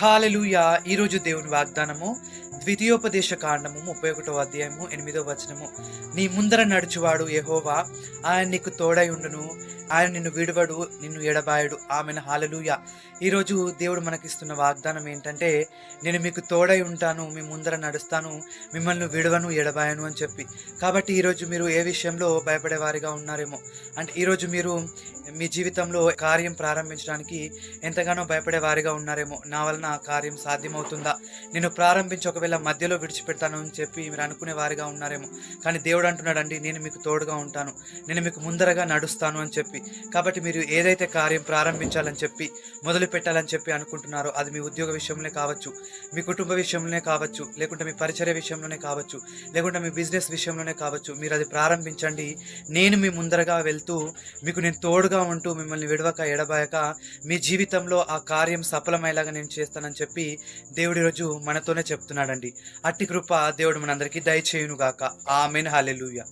Hallelujah. ఈరోజు దేవుని వాగ్దానము ద్వితీయోపదేశ కాండము ముప్పై ఒకటో అధ్యాయము ఎనిమిదో వచనము. నీ ముందర నడుచువాడు ఎహోవా ఆయన నీకు తోడై ఉండును. ఆయన నిన్ను విడువడు నిన్ను ఎడబాయడు. ఆమెను. హాలలుయ ఈరోజు దేవుడు మనకిస్తున్న వాగ్దానం ఏంటంటే నేను మీకు తోడై ఉంటాను మీ ముందర నడుస్తాను మిమ్మల్ని విడవను ఎడబాయను అని చెప్పి. కాబట్టి ఈరోజు మీరు ఏ విషయంలో భయపడే వారిగా ఉన్నారేమో? అంటే ఈరోజు మీరు మీ జీవితంలో కార్యం ప్రారంభించడానికి ఎంతగానో భయపడే వారిగా ఉన్నారేమో? నా వలన కార్యం సాధ్యమవుతుందా? నేను ప్రారంభించి ఒకవేళ మధ్యలో విడిచిపెడతాను అని చెప్పి మీరు అనుకునే వారిగా ఉన్నారేమో? కానీ దేవుడు అంటున్నాడండి నేను మీకు తోడుగా ఉంటాను నేను మీకు ముందరగా నడుస్తాను అని చెప్పి. కాబట్టి మీరు ఏదైతే కార్యం ప్రారంభించాలని చెప్పి మొదలు పెట్టాలని చెప్పి అనుకుంటున్నారో అది మీ ఉద్యోగ విషయంలోనే కావచ్చు మీ కుటుంబ విషయంలోనే కావచ్చు లేకుంటే మీ పరిచర్య విషయంలోనే కావచ్చు లేకుంటే మీ బిజినెస్ విషయంలోనే కావచ్చు మీరు అది ప్రారంభించండి. నేను మీ ముందరగా వెళ్తూ మీకు నేను తోడుగా ఉంటూ మిమ్మల్ని విడవక ఎడబాయక మీ జీవితంలో ఆ కార్యం సఫలమయ్యేలాగా నేను చేస్తానని చెప్పి దేవుడి రోజు మనతోనే చెప్తున్నాడండి. అట్టి కృప దేవుడు మనందరికీ దయచేయునుగాక. ఆమెన్. హాలెలూయా